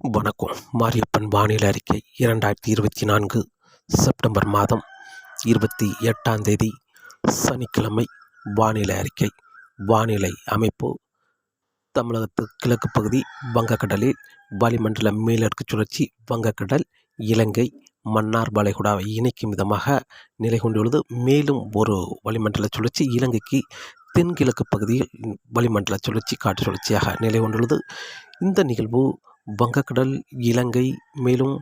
வணக்கம். மாரியப்பன் வானிலை அறிக்கை இரண்டாயிரத்தி இருபத்தி நான்கு செப்டம்பர் மாதம் இருபத்தி எட்டாம் தேதி சனிக்கிழமை வானிலை அறிக்கை. வானிலை அமைப்பு தமிழகத்து கிழக்கு பகுதி வங்கக்கடலில் வளிமண்டல மேலடுக்கு சுழற்சி வங்கக்கடல் இலங்கை மன்னார் வளைகுடாவை இணைக்கும் விதமாக நிலை கொண்டுள்ளது. மேலும் ஒரு வளிமண்டல சுழற்சி இலங்கைக்கு தென்கிழக்கு பகுதியில் வளிமண்டல சுழற்சி காற்று சுழற்சியாக நிலை கொண்டுள்ளது. இந்த நிகழ்வு வங்கக்கடல் இலங்கை மேலும்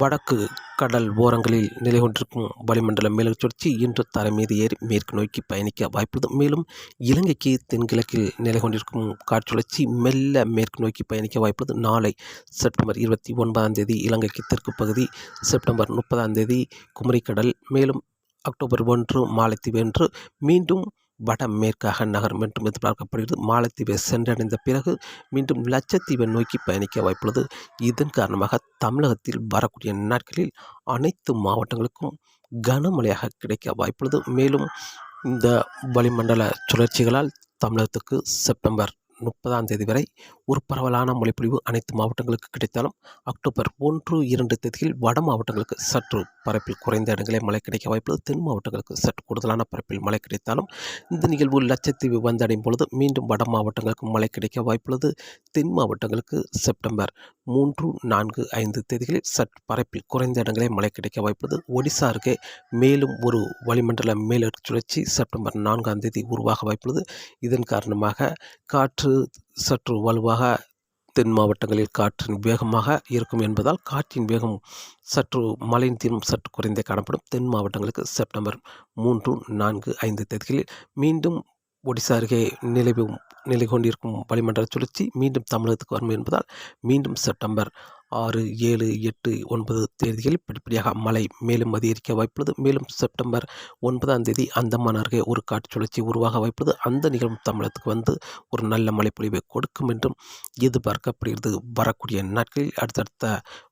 வடக்கு கடல் ஓரங்களில் நிலை கொண்டிருக்கும் வளிமண்டல மேலடுக்கு சுழற்சி இன்று தரை மீது ஏறி மேற்கு நோக்கி பயணிக்க வாய்ப்புள்ளது. மேலும் இலங்கைக்கு தென்கிழக்கில் நிலை கொண்டிருக்கும் காற்றுழற்சி மெல்ல மேற்கு நோக்கி பயணிக்க வாய்ப்புள்ளது. நாளை செப்டம்பர் இருபத்தி ஒன்பதாம் தேதி இலங்கைக்கு தெற்கு பகுதி செப்டம்பர் முப்பதாம் தேதி குமரிக்கடல் மேலும் அக்டோபர் ஒன்று மாலைத்தீவு என்று மீண்டும் வட மேற்காக நகரும் என்றும் எதிர்பார்க்கப்படுகிறது. மாலத்தீவை சென்றடைந்த பிறகு மீண்டும் லட்சத்தீவை நோக்கி பயணிக்க வாய்ப்புள்ளது. இதன் காரணமாக தமிழகத்தில் வரக்கூடிய நாட்களில் அனைத்து மாவட்டங்களுக்கும் கனமழையாக கிடைக்க வாய்ப்புள்ளது. மேலும் இந்த வளிமண்டல சுழற்சிகளால் தமிழகத்துக்கு செப்டம்பர் முப்பதாம் தேதி வரை ஒரு பரவலான மொழிப்பொழிவு அனைத்து மாவட்டங்களுக்கு கிடைத்தாலும் அக்டோபர் ஒன்று இரண்டு தேதியில் வட மாவட்டங்களுக்கு சற்று பரப்பில் குறைந்த இடங்களே மழை கிடைக்க வாய்ப்புள்ளது. தென் மாவட்டங்களுக்கு சற்று கூடுதலான பரப்பில் மழை கிடைத்தாலும் இந்த நிகழ்வு லட்சத்தீவு வந்தடையும் பொழுது மீண்டும் வட மாவட்டங்களுக்கு மழை கிடைக்க வாய்ப்புள்ளது. தென் மாவட்டங்களுக்கு செப்டம்பர் மூன்று நான்கு ஐந்து தேதிகளில் சற்று பரப்பில் குறைந்த இடங்களே மழை கிடைக்க வாய்ப்புள்ளது. ஒடிசா அருகே மேலும் ஒரு வளிமண்டல மேலடுக்கு சுழற்சி செப்டம்பர் நான்காம் தேதி உருவாக வாய்ப்புள்ளது. இதன் காரணமாக காற்று சற்று வலுவாக தென் மாவட்டங்களில் காற்றின் வேகமாக இருக்கும் என்பதால் காற்றின் வேகம் சற்று மழையின் தீரும் சற்று குறைந்தே காணப்படும். தென் மாவட்டங்களுக்கு செப்டம்பர் மூன்று நான்கு ஐந்து தேதிகளில் மீண்டும் ஒடிசா அருகே நிலவும் நிலை கொண்டிருக்கும் வளிமண்டல சுழற்சி மீண்டும் தமிழகத்துக்கு வரும் என்பதால் மீண்டும் செப்டம்பர் ஆறு ஏழு எட்டு ஒன்பது தேதிகளில் படிப்படியாக மழை மேலும் அதிகரிக்க வாய்ப்புள்ளது. மேலும் செப்டம்பர் ஒன்பதாம் தேதி அந்தமான் அருகே ஒரு காற்று சுழற்சி உருவாக வாய்ப்புள்ளது. அந்த நிகழ்வு தமிழகத்துக்கு வந்து ஒரு நல்ல மழைப்பொழிவை கொடுக்கும் என்றும் எதிர்பார்க்கப்படுகிறது. வரக்கூடிய நாட்களில் அடுத்தடுத்த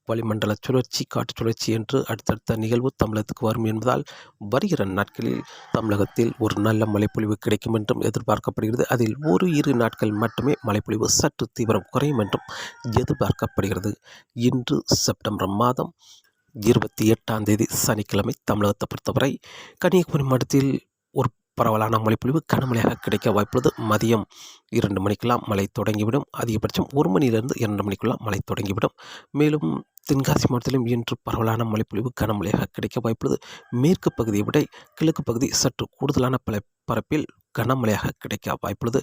வளிமண்டல சுழற்சி காற்று சுழற்சி என்று அடுத்தடுத்த நிகழ்வு தமிழகத்துக்கு வரும் என்பதால் வருகிற நாட்களில் தமிழகத்தில் ஒரு நல்ல மழைப்பொழிவு கிடைக்கும் என்றும் எதிர்பார்க்கப்படுகிறது. அதில் ஒரு இரு நாட்கள் மட்டுமே மழைப்பொழிவு சற்று தீவிரம் குறையும் என்றும் எதிர்பார்க்கப்படுகிறது. இன்று செப்டம்பர் மாதம் இருபத்தி எட்டாம் தேதி சனிக்கிழமை தமிழகத்தை பொறுத்தவரை கன்னியாகுமரி மாவட்டத்தில் ஒரு பரவலான மழைப்பொழிவு கனமழையாக கிடைக்க வாய்ப்புள்ளது. மதியம் இரண்டு மணிக்கெல்லாம் மழை தொடங்கிவிடும். அதிகபட்சம் ஒரு மணியிலிருந்து இரண்டு மணிக்குள்ளாம் மழை தொடங்கிவிடும். மேலும் தென்காசி மாவட்டத்திலும் இன்று பரவலான மழைப்பொழிவு கனமழையாக கிடைக்க வாய்ப்புள்ளது. மேற்கு பகுதியை விட கிழக்கு பகுதி சற்று கூடுதலான பல பரப்பில் கனமழையாக கிடைக்க வாய்ப்புள்ளது.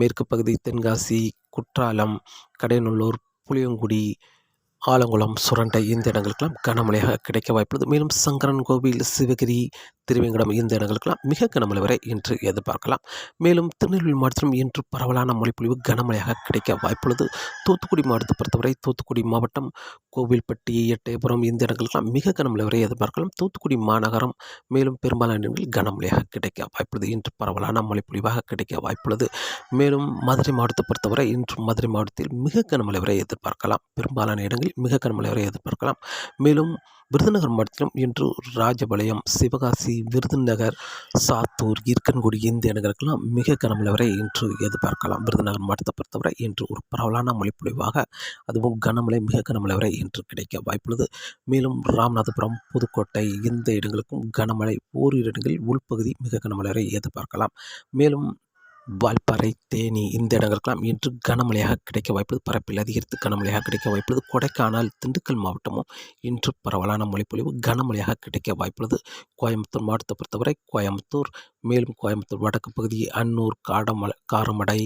மேற்கு பகுதி தென்காசி குற்றாலம் கடையநல்லூர் புளியங்குடி ஆலங்குளம் சுரண்டை இந்த இடங்களுக்கெல்லாம் கனமழையாக கிடைக்க வாய்ப்புள்ளது. மேலும் சங்கரன் கோவில் சிவகிரி திருவேங்கடம் இந்த இடங்களுக்கெல்லாம் மிக கனமழை வரை இன்று எதிர்பார்க்கலாம். மேலும் திருநெல்வேலி மாவட்டத்திலும் இன்று பரவலான மழைப்பொழிவு கனமழையாக கிடைக்க வாய்ப்புள்ளது. தூத்துக்குடி மாவட்டத்தை பொறுத்தவரை தூத்துக்குடி மாவட்டம் கோவில்பட்டி எட்டயபுரம் இந்த இடங்களுக்கெல்லாம் மிக கனமழை வரை எதிர்பார்க்கலாம். தூத்துக்குடி மாநகரம் மேலும் பெரும்பாலான இடங்களில் கனமழையாக கிடைக்க வாய்ப்புள்ளது. இன்று பரவலான மழைப்பொழிவாக கிடைக்க வாய்ப்புள்ளது. மேலும் மதுரை மாவட்டத்தை பொறுத்தவரை இன்று மதுரை மாவட்டத்தில் மிக கனமழை வரை எதிர்பார்க்கலாம். பெரும்பாலான இடங்களில் மிக கனமழை வரை எதிர்பார்க்கலாம். மேலும் விருதுநகர் மாவட்டத்திலும் இன்று ராஜபாளையம் சிவகாசி விருதுநகர் சாத்தூர் ஈர்க்கன்குடி இந்த இடங்களுக்கெல்லாம் மிக கனமழை வரை இன்று எதிர்பார்க்கலாம். விருதுநகர் மாவட்டத்தை பொறுத்தவரை இன்று ஒரு பரவலான மொழிப்பொழிவாக அதுவும் கனமழை மிக கனமழை வரை இன்று கிடைக்க வாய்ப்புள்ளது. மேலும் ராமநாதபுரம் புதுக்கோட்டை இந்த இடங்களுக்கும் கனமழை ஓரிரு இடங்களில் உள்பகுதி மிக கனமழை வரை எதிர்பார்க்கலாம். மேலும் வால்பாறை தேனி இந்த இடங்களுக்கெல்லாம் இன்று கனமழையாக கிடைக்க வாய்ப்புள்ளது. பரப்பில் அதிகரித்து கனமழையாக கிடைக்க வாய்ப்புள்ளது. கொடைக்கானல் திண்டுக்கல் மாவட்டமும் இன்று பரவலான மழைப்பொழிவு கனமழையாக கிடைக்க வாய்ப்புள்ளது. கோயம்புத்தூர் மாவட்டத்தை பொறுத்தவரை கோயம்புத்தூர் மேலும் கோயம்புத்தூர் வடக்கு பகுதி அன்னூர் காடமலை காரமடை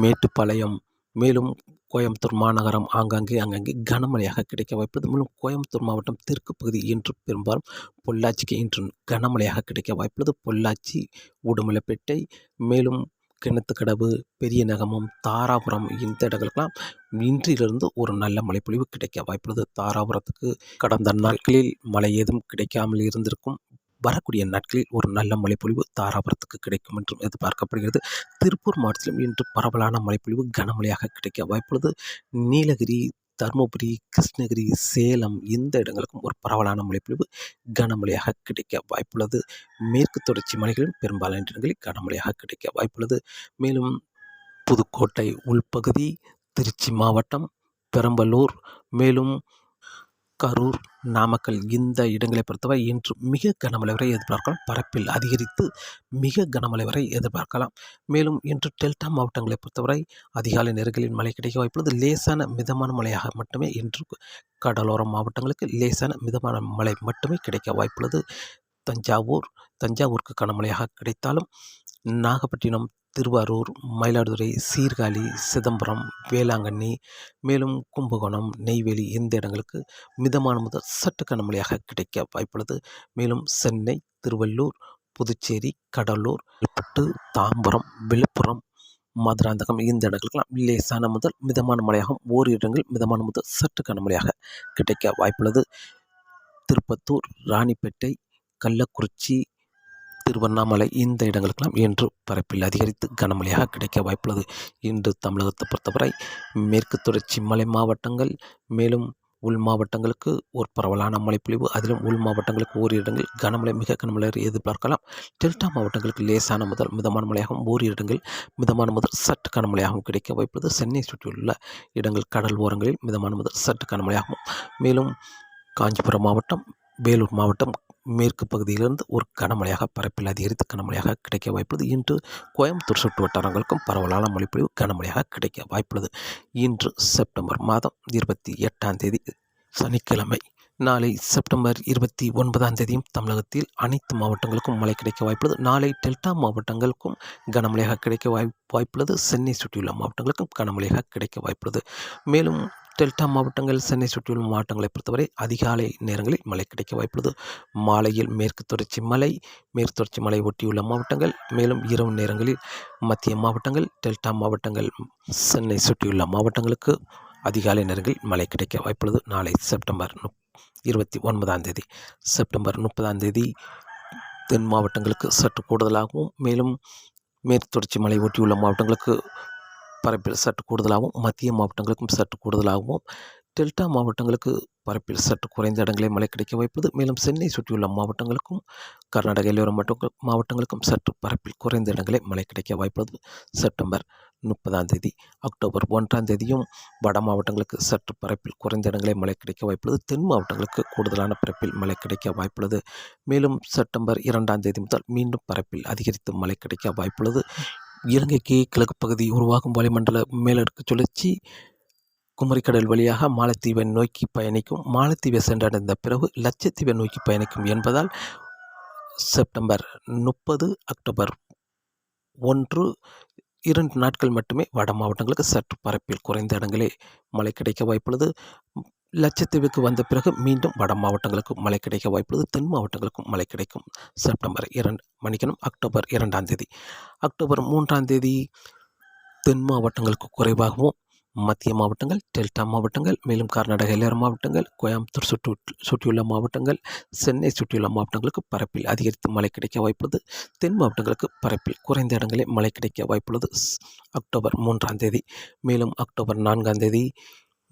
மேட்டுப்பாளையம் மேலும் கோயம்புத்தூர் மாநகரம் ஆங்காங்கே அங்கங்கே கனமழையாக கிடைக்க வாய்ப்புள்ளது. மேலும் கோயம்புத்தூர் மாவட்டம் தெற்கு பகுதி இன்று பெரும்பாலும் பொள்ளாச்சிக்கு இன்று கனமழையாக கிடைக்க வாய்ப்புள்ளது. பொள்ளாச்சி உடுமலைப்பேட்டை மேலும் கிணத்துக்கடவு பெரிய நகமம் தாராபுரம் இந்த இடங்களுக்கெல்லாம் இன்றிலிருந்து ஒரு நல்ல மழைப்பொழிவு கிடைக்க வாய்ப்புள்ளது. தாராபுரத்துக்கு கடந்த நாட்களில் மழை ஏதும் கிடைக்காமல் இருந்திருக்கும். வரக்கூடிய நாட்களில் ஒரு நல்ல மழைப்பொழிவு தாராபுரத்துக்கு கிடைக்கும் என்றும் எதிர்பார்க்கப்படுகிறது. திருப்பூர் மாவட்டத்திலும் இன்று பரவலான மழைப்பொழிவு கனமழையாக கிடைக்க வாய்ப்புள்ளது. நீலகிரி தருமபுரி கிருஷ்ணகிரி சேலம் இந்த இடங்களுக்கும் ஒரு பரவலான மழைப்பொழிவு கனமழையாக கிடைக்க வாய்ப்புள்ளது. மேற்கு தொடர்ச்சி மலைகளில் பெரும்பாலான இடங்களில் கனமழையாக கிடைக்க வாய்ப்புள்ளது. மேலும் புதுக்கோட்டை உள்பகுதி திருச்சி மாவட்டம் பெரம்பலூர் மேலும் கரூர் நாமக்கல் இந்த இடங்களை பொறுத்தவரை இன்று மிக கனமழை வரை எதிர்பார்க்கலாம். பரப்பில் அதிகரித்து மிக கனமழை வரை எதிர்பார்க்கலாம். மேலும் இன்று டெல்டா மாவட்டங்களை பொறுத்தவரை அதிகாலை நேரங்களில் மழை கிடைக்க வாய்ப்புள்ளது. லேசான மிதமான மழையாக மட்டுமே இன்று கடலோர மாவட்டங்களுக்கு லேசான மிதமான மழை மட்டுமே கிடைக்க வாய்ப்புள்ளது. தஞ்சாவூர் தஞ்சாவூருக்கு கனமழையாக கிடைத்தாலும் நாகப்பட்டினம் திருவாரூர் மயிலாடுதுறை சீர்காழி சிதம்பரம் வேளாங்கண்ணி மேலும் கும்பகோணம் நெய்வேலி இந்த இடங்களுக்கு மிதமான முதல் சற்று கனமழையாக கிடைக்க வாய்ப்புள்ளது. மேலும் சென்னை திருவள்ளூர் புதுச்சேரி கடலூர் விழுப்புட்டு தாம்பரம் விழுப்புரம் மதுராந்தகம் இந்த இடங்களுக்கெல்லாம் லேசான முதல் மிதமான மழையாகவும் ஓரிரு இடங்கள் மிதமான முதல் சற்று கனமழையாக கிடைக்க வாய்ப்புள்ளது. திருப்பத்தூர் ராணிப்பேட்டை கள்ளக்குறிச்சி திருவண்ணாமலை இந்த இடங்களுக்கெல்லாம் இன்று பரப்பில் அதிகரித்து கனமழையாக கிடைக்க வாய்ப்புள்ளது. இன்று தமிழகத்தை பொறுத்தவரை மேற்கு தொடர்ச்சி மலை மாவட்டங்கள் மேலும் உள் மாவட்டங்களுக்கு ஒரு பரவலான மழைப்பொழிவு அதிலும் உள் மாவட்டங்களுக்கு ஓரி இடங்கள் கனமழை மிக கனமழை எதிர்பார்க்கலாம். டெல்டா மாவட்டங்களுக்கு லேசான முதல் மிதமான மழையாகவும் ஓரி இடங்கள் மிதமான முதல் சற்று கனமழையாகவும் கிடைக்க வாய்ப்புள்ளது. சென்னை சுற்றியுள்ள இடங்கள் கடல் ஓரங்களில் மிதமான முதல் சற்று கனமழையாகவும் மேலும் காஞ்சிபுரம் மாவட்டம் வேலூர் மாவட்டம் மேற்கு பகுதியிலிருந்து ஒரு கனமழையாக பரப்பில் அதிகரித்து கனமழையாக கிடைக்க வாய்ப்புள்ளது. இன்று கோயம்புத்தூர் சுற்று வட்டாரங்களுக்கும் பரவலான மழைப்பொழிவு கனமழையாக கிடைக்க வாய்ப்புள்ளது. இன்று செப்டம்பர் மாதம் இருபத்தி எட்டாம் தேதி சனிக்கிழமை நாளை செப்டம்பர் இருபத்தி ஒன்பதாம் தேதியும் தமிழகத்தில் அனைத்து மாவட்டங்களுக்கும் மழை கிடைக்க வாய்ப்புள்ளது. நாளை டெல்டா மாவட்டங்களுக்கும் கனமழையாக கிடைக்க வாய் வாய்ப்புள்ளது. சென்னை சுற்றியுள்ள மாவட்டங்களுக்கும் கனமழையாக கிடைக்க வாய்ப்புள்ளது. மேலும் டெல்டா மாவட்டங்கள் சென்னை சுற்றியுள்ள மாவட்டங்களை பொறுத்தவரை அதிகாலை நேரங்களில் மழை கிடைக்க வாய்ப்புள்ளது. மாலையில் மேற்கு தொடர்ச்சி மலை மேற்கு தொடர்ச்சி மலை ஒட்டியுள்ள மாவட்டங்கள் மேலும் இரவு நேரங்களில் மத்திய மாவட்டங்கள் டெல்டா மாவட்டங்கள் சென்னை சுற்றியுள்ள மாவட்டங்களுக்கு அதிகாலை நேரங்களில் மழை கிடைக்க வாய்ப்புள்ளது. நாளை செப்டம்பர் இருபத்தி ஒன்பதாம் தேதி செப்டம்பர் முப்பதாம் தேதி தென் மாவட்டங்களுக்கு சற்று கூடுதலாகவும் மேலும் மேற்கு தொடர்ச்சி மலை ஒட்டியுள்ள மாவட்டங்களுக்கு பரப்பில் சற்று கூடுதலாகவும் மத்திய மாவட்டங்களுக்கும் சற்று கூடுதலாகவும் டெல்டா மாவட்டங்களுக்கு பரப்பில் சற்று குறைந்த இடங்களே மழை கிடைக்க வாய்ப்புள்ளது மேலும் சென்னை சுற்றியுள்ள மாவட்டங்களுக்கும் கர்நாடக எல்லோரும் மாவட்டங்களுக்கும் சற்று பரப்பில் குறைந்த இடங்களே மழை கிடைக்க வாய்ப்புள்ளது. செப்டம்பர் முப்பதாம் தேதி அக்டோபர் ஒன்றாம் தேதியும் வட மாவட்டங்களுக்கு சற்று பரப்பில் குறைந்த இடங்களே மழை கிடைக்க வாய்ப்புள்ளது. தென் மாவட்டங்களுக்கு கூடுதலான பரப்பில் மழை கிடைக்க வாய்ப்புள்ளது. மேலும் செப்டம்பர் இரண்டாம் தேதி முதல் மீண்டும் பரப்பில் அதிகரித்து மழை கிடைக்க வாய்ப்புள்ளது. இலங்கைக்கு கிழக்கு பகுதி உருவாகும் வளிமண்டல மேலடுக்கு சுழற்சி குமரிக்கடல் வழியாக மாலத்தீவை நோக்கி பயணிக்கும் மாலத்தீவை சென்றடைந்த பிறகு லட்சத்தீவை நோக்கி பயணிக்கும் என்பதால் செப்டம்பர் முப்பது அக்டோபர் ஒன்று இரண்டு நாட்கள் மட்டுமே வட மாவட்டங்களுக்கு சற்று பரப்பில் குறைந்த இடங்களே மழை கிடைக்க வாய்ப்புள்ளது. லட்சத்தீவுக்கு வந்த பிறகு மீண்டும் வட மாவட்டங்களுக்கு மழை கிடைக்க வாய்ப்புள்ளது தென் மாவட்டங்களுக்கும் மழை கிடைக்கும். செப்டம்பர் இரண்டு மணிக்கணும் அக்டோபர் இரண்டாம் தேதி. அக்டோபர் மூன்றாம் தேதி தென் மாவட்டங்களுக்கு குறைவாகவும் மத்திய மாவட்டங்கள் டெல்டா மாவட்டங்கள் மேலும் கர்நாடக எல்லையோர மாவட்டங்கள் கோயம்புத்தூர் சுற்று சுற்றியுள்ள மாவட்டங்கள் சென்னை சுற்றியுள்ள மாவட்டங்களுக்கு பரப்பில் அதிகரித்து மழை கிடைக்க வாய்ப்புள்ளது தென் மாவட்டங்களுக்கு பரப்பில் குறைந்த இடங்களே மழை கிடைக்க வாய்ப்புள்ளது அக்டோபர் மூன்றாம் தேதி மேலும் அக்டோபர் நான்காம் தேதி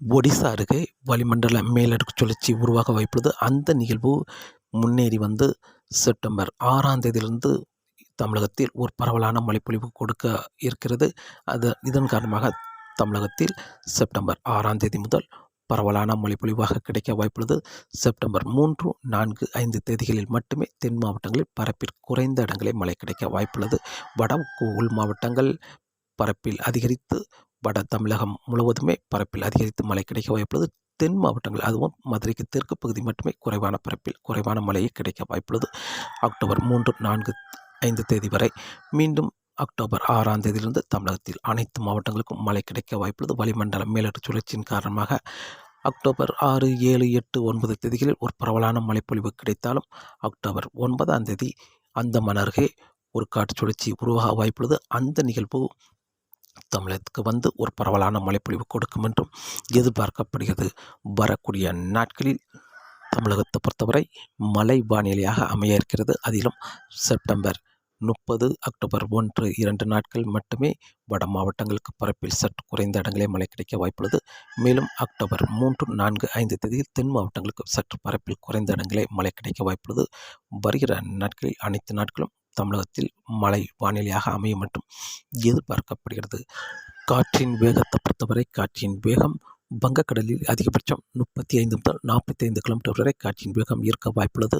ஒடிசா அருகே வளிமண்டல மேலடுக்கு சுழற்சி உருவாக வாய்ப்புள்ளது. அந்த நிகழ்வு முன்னேறி வந்து செப்டம்பர் ஆறாம் தேதியிலிருந்து தமிழகத்தில் ஒரு பரவலான மழைப்பொழிவு கொடுக்க இருக்கிறது. அது இதன் காரணமாக தமிழகத்தில் செப்டம்பர் ஆறாம் தேதி முதல் பரவலான மழைப்பொழிவாக கிடைக்க வாய்ப்புள்ளது. செப்டம்பர் மூன்று நான்கு ஐந்து தேதிகளில் மட்டுமே தென் மாவட்டங்களில் பரப்பில் குறைந்த இடங்களில் மழை கிடைக்க வாய்ப்புள்ளது. வட உள் மாவட்டங்கள் பரப்பில் அதிகரித்து வட தமிழகம் முழுவதுமே பரப்பில் அதிகரித்து மழை கிடைக்க வாய்ப்புள்ளது. தென் மாவட்டங்கள் அதுவும் மதுரைக்கு தெற்கு பகுதி மட்டுமே குறைவான பரப்பில் குறைவான மழையை கிடைக்க வாய்ப்புள்ளது. அக்டோபர் மூன்று நான்கு ஐந்து தேதி வரை மீண்டும் அக்டோபர் ஆறாம் தேதியிலிருந்து தமிழகத்தில் அனைத்து மாவட்டங்களுக்கும் மழை கிடைக்க வாய்ப்புள்ளது. வளிமண்டல மேலடுக்கு சுழற்சியின் காரணமாக அக்டோபர் ஆறு ஏழு எட்டு ஒன்பது தேதிகளில் ஒரு பரவலான மழைப்பொழிவு கிடைத்தாலும் அக்டோபர் ஒன்பதாம் தேதி அந்த அருகே ஒரு காற்று சுழற்சி உருவாக வாய்ப்புள்ளது. அந்த நிகழ்வு தமிழகத்துக்கு வந்து ஒரு பரவலான மழைப்பொழிவு கொடுக்கும் என்றும் எதிர்பார்க்கப்படுகிறது. வரக்கூடிய நாட்களில் தமிழகத்தை பொறுத்தவரை மழை வானிலையாக அமைய இருக்கிறது. அதிலும் செப்டம்பர் முப்பது அக்டோபர் ஒன்று இரண்டு நாட்கள் மட்டுமே வட மாவட்டங்களுக்கு பரப்பில் சற்று குறைந்த இடங்களே மழை கிடைக்க வாய்ப்புள்ளது. மேலும் அக்டோபர் மூன்று நான்கு ஐந்து தேதியில் தென் மாவட்டங்களுக்கு சற்று பரப்பில் குறைந்த இடங்களே மழை கிடைக்க வாய்ப்புள்ளது. வருகிற நாட்களில் அனைத்து நாட்களும் தமிழகத்தில் மழை வானிலையாக அமையும் மற்றும் எதிர்பார்க்கப்படுகிறது. காற்றின் வேகத்தை பொறுத்தவரை காற்றின் வேகம் வங்கக்கடலில் அதிகபட்சம் முப்பத்தி ஐந்து முதல் நாற்பத்தி ஐந்து கிலோமீட்டர் வரை காற்றின் வேகம் இருக்க வாய்ப்புள்ளது.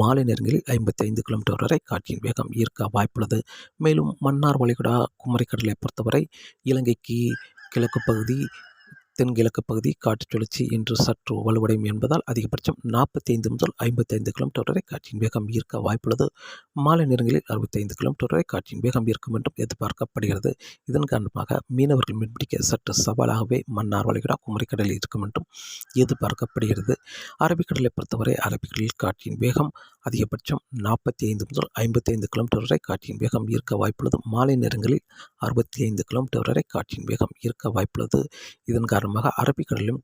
மாலை நேரங்களில் ஐம்பத்தி ஐந்து கிலோமீட்டர் வரை காற்றின் வேகம் இருக்க வாய்ப்புள்ளது. மேலும் மன்னார் வளைகுடா குமரிக்கடலை பொறுத்தவரை இலங்கைக்கு கிழக்கு பகுதி தென்கிழக்கு பகுதி காற்று சுழற்சி இன்று சற்று வலுவடையும் என்பதால் அதிகபட்சம் நாற்பத்தி ஐந்து முதல் ஐம்பத்தைந்து கிலோமீட்டர் வரை காற்றின் வேகம் இருக்க வாய்ப்புள்ளது. மாலை நேரங்களில் அறுபத்தைந்து கிலோமீட்டர் வரை காற்றின் வேகம் இருக்கும் என்றும் எதிர்பார்க்கப்படுகிறது. இதன் காரணமாக மீனவர்கள் மீன்பிடிக்க சற்று சவாலாகவே மன்னார் வளைகுடா குமரிக்கடலில் இருக்கும் என்றும் எதிர்பார்க்கப்படுகிறது. அரபிக்கடலை பொறுத்தவரை அரபிக்கடலில் காற்றின் வேகம் அதிகபட்சம் நாற்பத்தி ஐந்து முதல் ஐம்பத்தைந்து கிலோமீட்டர் வரை காற்றின் வேகம் இருக்க வாய்ப்புள்ளது. மாலை நேரங்களில் அறுபத்தி ஐந்து கிலோமீட்டர் வரை காற்றின் வேகம் இருக்க வாய்ப்புள்ளது. இதன் காரணமாக அரபிக்கடலிலும்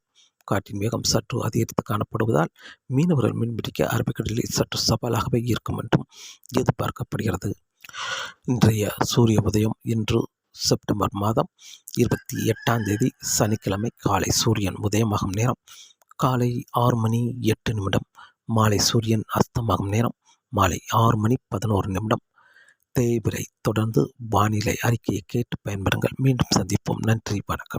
காற்றின் வேகம் சற்று அதிகரித்து காணப்படுவதால் மீனவர்கள் மீன்பிடிக்க அரபிக்கடலில் சற்று சவாலாகவே இருக்கும் என்றும் எதிர்பார்க்கப்படுகிறது. இன்றைய சூரிய உதயம் இன்று செப்டம்பர் மாதம் இருபத்தி எட்டாம் தேதி சனிக்கிழமை காலை சூரியன் உதயமாகும் நேரம் காலை ஆறு மணி எட்டு நிமிடம் மாலை சூரியன் அஸ்தமாகும் நேரம் மாலை ஆறு மணி பதினோரு நிமிடம். தேய்பிரை தொடர்ந்து வானிலை அறிக்கையை கேட்டு பயன்பெறுங்கள் மீண்டும் சந்திப்போம். நன்றி வணக்கம்.